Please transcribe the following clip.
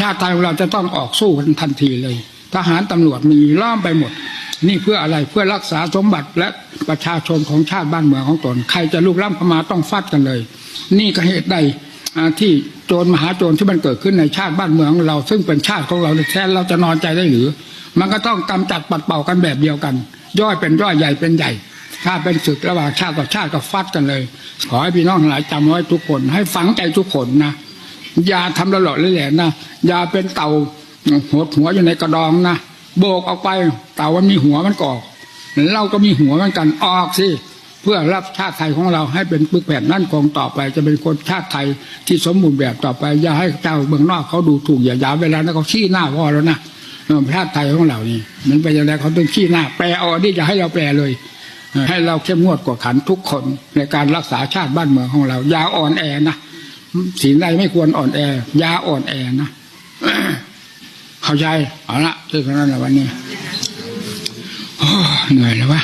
ชาติไทยของเราจะต้องออกสู้กันทันทีเลย ทหารตำรวจมีล้อมไปหมด นี่เพื่ออะไรเพื่อรักษาสมบัติและประชาชนของชาติบ้านเมืองของตน ใครจะลุกล้ำเข้ามาต้องฟัดกันเลย นี่ก็เหตุใดที่โจรมหาโจรที่มันเกิดขึ้นในชาติบ้านเมืองของเราซึ่งเป็นชาติของเราแท้เราจะนอนใจได้หรือ มันก็ต้องกำจัดปัดเป่ากันแบบเดียวกัน ย่อยเป็นย่อยใหญ่เป็นใหญ่ถ้าเป็นศึกระหว่างชาติกับชาติก็ฟัดกันเลย ขอให้พี่น้องหลายจำไว้ทุกคน ให้ฝังใจทุกคนนะ ยาทำละหล่อละแหลนนะยาเป็นเต่าหดหัวอยู่ในกระดองนะโบกออกไป เต่ามันมีหัวมันกออกเราก็มีหัวเหมือนกันออกสิเพื่อรับชาติไทยของเราให้เป็นปึกแผ่นนั่นคงต่อไป จะเป็นคนชาติไทยที่สมบูรณ์แบบต่อไปอย่าให้เจ้าเมืองนอกเขาดูถูกอย่ายาเวลานั้นเขาขี้หน้าพ่อแล้วนะชาติไทยของเรานี่มันไปอย่างไรเขาต้องขี้หน้า แปลเอาอันนี้อย่าให้เราแปลเลย ให้เราเข้มงวดกว่าขันทุกคนในการรักษาชาติบ้านเมืองของเราอย่าอ่อนแอนะ สีใดไม่ควรอ่อนแอยาอ่อนแอนะเข้าใจเอาละที่ขานั้นแหละวันนี้เหนื่อยแล้ววะ